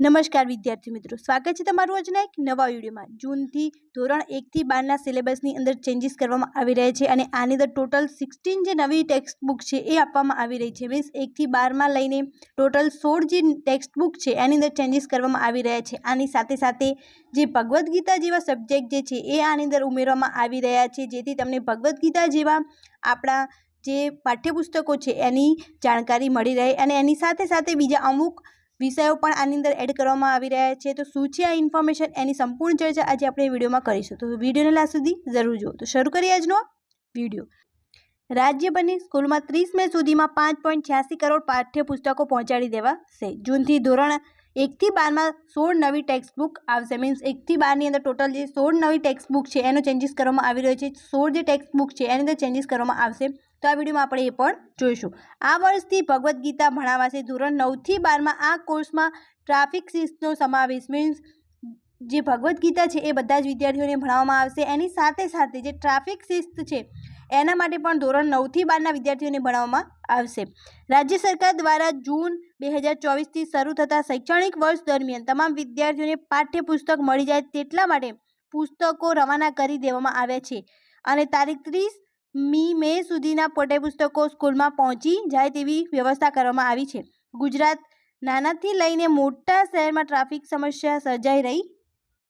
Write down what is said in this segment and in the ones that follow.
નમસ્કાર વિદ્યાર્થી મિત્રો, સ્વાગત છે તમારું આજના એક નવા વિડીયોમાં. જૂનથી ધોરણ એકથી બારના સિલેબસની અંદર ચેન્જીસ કરવામાં આવી રહ્યા છે અને આની અંદર ટોટલ સિક્સટીન જે નવી ટેક્સ્ટ બુક છે એ આપવામાં આવી રહી છે. મીન્સ એકથી બારમાં લઈને ટોટલ સોળ જે ટેક્સ્ટ બુક છે એની અંદર ચેન્જીસ કરવામાં આવી રહ્યા છે. આની સાથે સાથે જે ભગવદ્ ગીતા જેવા સબ્જેક્ટ જે છે એ આની અંદર ઉમેરવામાં આવી રહ્યા છે. જેથી તમને ભગવદ્ ગીતા જેવા આપણા જે પાઠ્યપુસ્તકો છે એની જાણકારી મળી રહે અને એની સાથે સાથે બીજા અમુક વિષયો પણ આની અંદર એડ કરવામાં આવી રહ્યા છે. તો શું છે આ ઇન્ફોર્મેશન એની સંપૂર્ણ ચર્ચા આજે આપણે વિડીયોમાં કરીશું. તો વિડીયોને લાસ્ટ સુધી જરૂર જુઓ. તો શરૂ કરીએ આજનો વીડિયો. રાજ્યભરની સ્કૂલમાં ત્રીસ મે સુધીમાં પાંચ પોઈન્ટ છ્યાસી કરોડ પાઠ્યપુસ્તકો પહોંચાડી દેવાશે. જૂનથી ધોરણ એકથી બારમાં સોળ નવી ટેક્સ્ટ બુક આવશે. મીન્સ એકથી બારની અંદર ટોટલ જે સોળ નવી ટેક્સ્ટ બુક છે, એનો ચેન્જીસ કરવામાં આવી રહ્યો છે. સોળ જે ટેક્સ્ટ બુક છે, એની અંદર ચેન્જીસ કરવામાં આવશે. તો આ વિડીયોમાં આપણે એ પણ જોઈશું. આ વર્ષથી ભગવદ્ ગીતા ભણાવાશે. ધોરણ નવથી બારમાં આ કોર્સમાં ટ્રાફિક શિસ્તનો સમાવેશ મીન્સ જે ભગવદ્ ગીતા છે, એ બધા જ વિદ્યાર્થીઓને ભણાવવામાં આવશે. એની સાથે સાથે જે ટ્રાફિક શિસ્ત છે એના માટે પણ ધોરણ નવથી બારના વિદ્યાર્થીઓને ભણાવવામાં આવશે. રાજ્ય સરકાર દ્વારા જૂન બે હજાર ચોવીસથી શરૂ થતા શૈક્ષણિક વર્ષ દરમિયાન તમામ વિદ્યાર્થીઓને પાઠ્યપુસ્તક મળી જાય તેટલા માટે પુસ્તકો રવાના કરી દેવામાં આવ્યા છે અને તારીખ ત્રીસ મી મે સુધીના પાઠ્યપુસ્તકો સ્કૂલમાં પહોંચી જાય તેવી વ્યવસ્થા કરવામાં આવી છે. ગુજરાત નાનાથી લઈને મોટા શહેરમાં ટ્રાફિક સમસ્યા સર્જાઈ રહી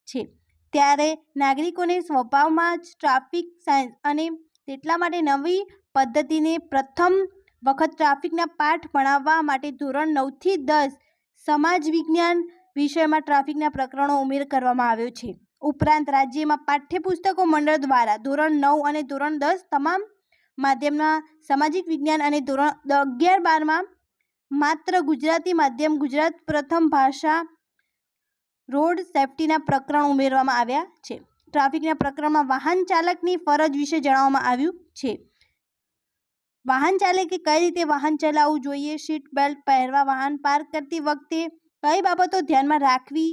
છે. ત્યારે નાગરિકોને સ્વભાવમાં જ ટ્રાફિક સાયન્સ અને તેટલા માટે નવી પદ્ધતિને પ્રથમ વખત ટ્રાફિકના પાઠ ભણાવવા માટે ધોરણ નવથી દસ સમાજ વિજ્ઞાન વિષયમાં ટ્રાફિકના પ્રકરણો ઉમેર કરવામાં આવ્યો છે. ઉપરાંત રાજ્યમાં પાઠ્યપુસ્તકો મંડળ દ્વારા ધોરણ નવ અને ધોરણ દસ તમામ માધ્યમના સામાજિક વિજ્ઞાન અને ધોરણ અગિયાર બારમાં માત્ર ગુજરાતી માધ્યમ ગુજરાત પ્રથમ ભાષા રોડ સેફટીના પ્રકરણ ઉમેરવામાં આવ્યા છે. ટ્રાફિકના પ્રકરણમાં વાહન ચાલકની ફરજ વિશે જણાવવામાં આવ્યું છે. વાહન ચાલકે કઈ રીતે વાહન ચલાવવું જોઈએ? સીટ બેલ્ટ પહેરવા, વાહન પાર્ક કરતી વખતે કઈ બાબતો ધ્યાનમાં રાખવી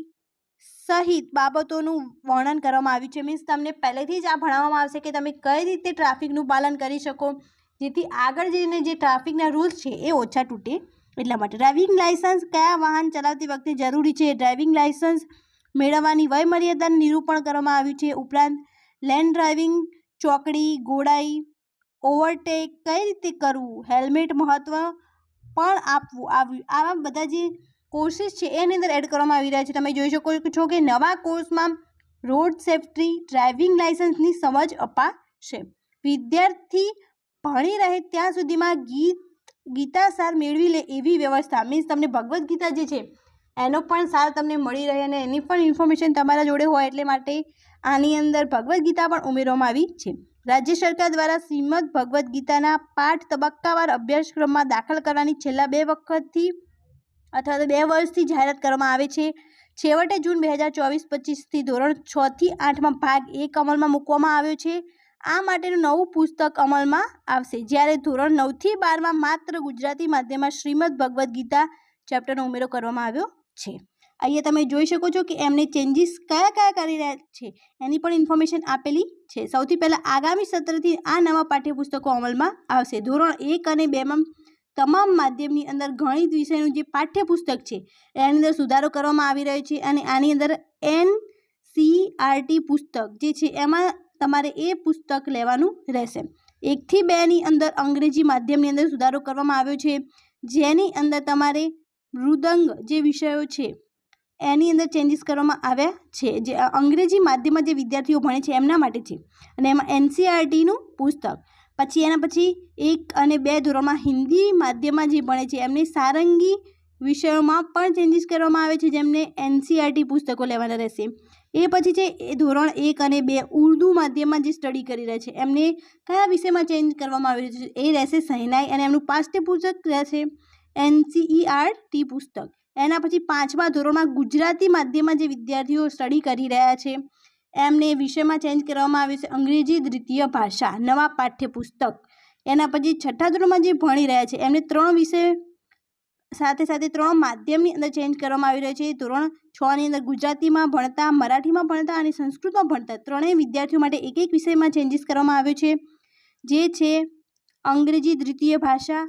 સહિત બાબતોનું વર્ણન કરવામાં આવ્યું છે? મીન્સ તમને પહેલેથી જ આ ભણાવવામાં આવશે કે તમે કઈ રીતે ટ્રાફિકનું પાલન કરી શકો? જેથી આગળ જઈને જે ટ્રાફિકના રૂલ્સ છે એ ઓછા તૂટે એટલા માટે. ડ્રાઇવિંગ લાઇસન્સ કયા વાહન ચલાવતી વખતે જરૂરી છે? ડ્રાઇવિંગ લાઇસન્સ મેળવવાની વયમર્યાદાનું નિરૂપણ કરવામાં આવ્યું છે. ઉપરાંત, લેન્ડ ડ્રાઇવિંગ, ચોકડી, ગોળાઈ, ઓવરટેક કઈ રીતે કરવું, હેલ્મેટ મહત્ત્વ પણ આપવું આવ્યું આવા બધા જે કોર્સીસ છે એની અંદર એડ કરવામાં આવી રહ્યા છે. તમે જોઈ શકો છો કે નવા કોર્સમાં રોડ સેફ્ટી, ડ્રાઇવિંગ લાઇસન્સની સમજ અપાશે. વિદ્યાર્થી ભણી રહે ત્યાં સુધીમાં ગીત, ગીતાસાર મેળવી લે એવી વ્યવસ્થા. મીન્સ તમને ભગવદ્ ગીતા જે છે એનો પણ સાર તમને મળી રહે અને એની પણ ઇન્ફોર્મેશન તમારા જોડે હોય એટલે માટે આની અંદર ભગવદ્ ગીતા પણ ઉમેરવામાં આવી છે. રાજ્ય સરકાર દ્વારા શ્રીમદ ભગવદ્ ગીતાના પાઠ તબક્કાવાર અભ્યાસક્રમમાં દાખલ કરવાની છેલ્લા બે વખતથી અથવા તો બે વર્ષથી જાહેરાત કરવામાં આવે છે. છેવટે જૂન બે હજાર ચોવીસ પચીસથી ધોરણ છથી આઠમાં ભાગ એક અમલમાં મૂકવામાં આવ્યો છે. આ માટેનું નવું પુસ્તક અમલમાં આવશે. જ્યારે ધોરણ નવથી બારમાં માત્ર ગુજરાતી માધ્યમમાં શ્રીમદ ભગવદ્ ગીતા ચેપ્ટરનો ઉમેરો કરવામાં આવ્યો છે. અહીંયા તમે જોઈ શકો છો કે એમને ચેન્જીસ કયા કયા કરી રહ્યા છે. એની પણ ઇન્ફોર્મેશન આપેલી છે. સૌથી પહેલાં આગામી સત્રથી આ નવા પાઠ્યપુસ્તકો અમલમાં આવશે. ધોરણ એક અને બેમાં તમામ માધ્યમની અંદર ગણિત વિષયનું જે પાઠ્યપુસ્તક છે, એની અંદર સુધારો કરવામાં આવી રહ્યો છે અને આની અંદર એન સીઆરટી પુસ્તક જે છે, એમાં તમારે એ પુસ્તક લેવાનું રહેશે. એકથી બેની અંદર અંગ્રેજી માધ્યમની અંદર સુધારો કરવામાં આવ્યો છે. જેની અંદર તમારે મૃદંગ જે વિષયો છે, એની અંદર ચેન્જીસ કરવામાં આવ્યા છે. જે અંગ્રેજી માધ્યમમાં જે વિદ્યાર્થીઓ ભણે છે, એમના માટે છે. અને એમાં એનસીઆરટીનું પુસ્તક. પછી એના પછી એક અને બે ધોરણમાં હિન્દી માધ્યમમાં જે ભણે છે, એમને સારંગી વિષયોમાં પણ ચેન્જીસ કરવામાં આવે છે, જેમને એનસીઆરટી પુસ્તકો લેવાના રહેશે. એ પછી છે, એ ધોરણ એક અને બે ઉર્દુ માધ્યમમાં જે સ્ટડી કરી રહ્યા છે, એમને કયા વિષયમાં ચેન્જ કરવામાં આવી રહ્યું છે, એ રહેશે સહેનાઈ અને એમનું પાઠ્યપુસ્તક રહેશે. એનસીઈઆરટી પુસ્તક. એના પછી પાંચમા ધોરણમાં ગુજરાતી માધ્યમમાં જે વિદ્યાર્થીઓ સ્ટડી કરી રહ્યા છે, એમને વિષયમાં ચેન્જ કરવામાં આવ્યું છે. અંગ્રેજી દ્વિતીય ભાષા, નવા પાઠ્યપુસ્તક. એના પછી છઠ્ઠા ધોરણમાં જે ભણી રહ્યા છે, એમને ત્રણ વિષય સાથે સાથે ત્રણ માધ્યમની અંદર ચેન્જ કરવામાં આવી રહ્યો છે. ધોરણ છની અંદર ગુજરાતીમાં ભણતા, મરાઠીમાં ભણતા અને સંસ્કૃતમાં ભણતા ત્રણેય વિદ્યાર્થીઓ માટે એક એક વિષયમાં ચેન્જીસ કરવામાં આવ્યો છે. જે છે અંગ્રેજી દ્વિતીય ભાષા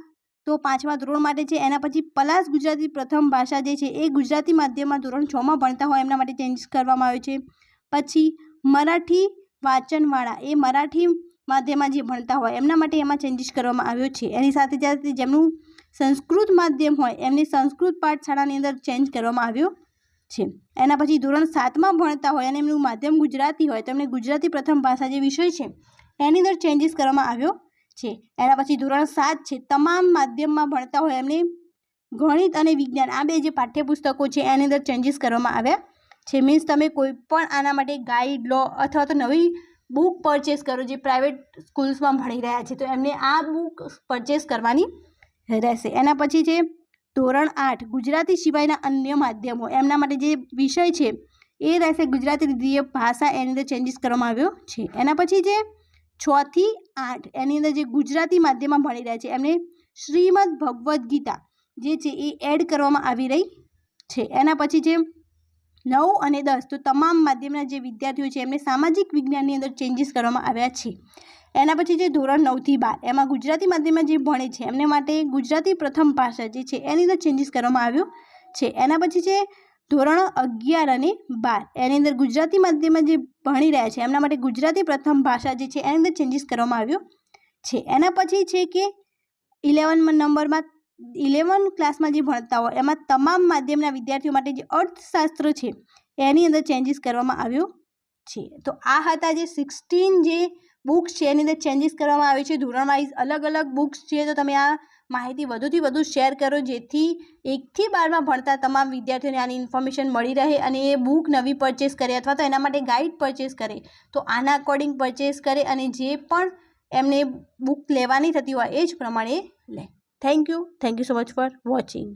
તો પાંચમા ધોરણ માટે છે, એના પછી પલાસ ગુજરાતી પ્રથમ ભાષા જે છે, એ ગુજરાતી માધ્યમમાં ધોરણ છમાં ભણતા હોય, એમના માટે ચેન્જીસ કરવામાં આવ્યો છે. પછી મરાઠી વાંચનવાળા એ મરાઠી માધ્યમમાં જે ભણતા હોય, એમના માટે એમાં ચેન્જીસ કરવામાં આવ્યો છે. એની સાથે સાથે જેમનું સંસ્કૃત માધ્યમ હોય, એમની સંસ્કૃત પાઠશાળાની અંદર ચેન્જ કરવામાં આવ્યો છે. એના પછી ધોરણ સાતમાં ભણતા હોય અને એમનું માધ્યમ ગુજરાતી હોય, તો એમને ગુજરાતી પ્રથમ ભાષા જે વિષય છે, એની અંદર ચેન્જીસ કરવામાં આવ્યો છે. એના પછી ધોરણ સાત છે. તમામ માધ્યમમાં ભણતા હોય એમને ગણિત અને વિજ્ઞાન આ બે જે પાઠ્યપુસ્તકો છે એની અંદર ચેન્જીસ કરવામાં આવ્યા છે. મીન્સ તમે કોઈ પણ આના માટે ગાઈડ લો અથવા તો નવી બુક પરચેસ કરો જે પ્રાઇવેટ સ્કૂલ્સમાં ભણી રહ્યા છે તો એમને આ બુક પરચેસ કરવાની રહેશે. એના પછી છે ધોરણ આઠ, ગુજરાતી સિવાયના અન્ય માધ્યમો. એમના માટે જે વિષય છે એ રહેશે ગુજરાતી દ્વિતીય ભાષા એની અંદર ચેન્જીસ કરવામાં આવ્યો છે. એના પછી જે છથી આઠ, એની અંદર જે ગુજરાતી માધ્યમમાં ભણી રહ્યા છે, એમને શ્રીમદ ભગવદ્ ગીતા જે છે એ એડ કરવામાં આવી રહી છે. એના પછી જે નવ અને દસ, તો તમામ માધ્યમના જે વિદ્યાર્થીઓ છે, એમને સામાજિક વિજ્ઞાનની અંદર ચેન્જીસ કરવામાં આવ્યા છે. એના પછી જે ધોરણ નવથી બાર, એમાં ગુજરાતી માધ્યમમાં જે ભણે છે, એમને માટે ગુજરાતી પ્રથમ ભાષા જે છે, એની અંદર ચેન્જીસ કરવામાં આવ્યો છે. એના પછી જે ધોરણ અગિયાર અને બાર. એની અંદર ગુજરાતી માધ્યમમાં જે ભણી રહ્યા છે, એમના માટે ગુજરાતી પ્રથમ ભાષા જે છે, એની અંદર ચેન્જીસ કરવામાં આવ્યો છે. એના પછી છે કે ઇલેવન નંબરમાં ઇલેવન ક્લાસમાં જે ભણતા હોય, એમાં તમામ માધ્યમના વિદ્યાર્થીઓ માટે જે અર્થશાસ્ત્ર છે, એની અંદર ચેન્જીસ કરવામાં આવ્યો છે. તો આ હતા જે સિક્સટીન જે બુક્સ છે, એની અંદર ચેન્જીસ કરવામાં આવે છે. ધોરણ વાઇઝ અલગ અલગ બુક્સ છે, તો તમે આ માહિતી વધુથી વધુ શેર કરો, જેથી એકથી બારમાં ભણતા તમામ વિદ્યાર્થીઓને આની ઇન્ફોર્મેશન મળી રહે અને એ બુક નવી પરચેસ કરે અથવા તો એના માટે ગાઈડ પરચેસ કરે. તો આના અકોર્ડિંગ પરચેસ કરે અને જે પણ એમને બુક લેવાની થતી હોય એ જ પ્રમાણે લે. Thank you. Thank you so much for watching.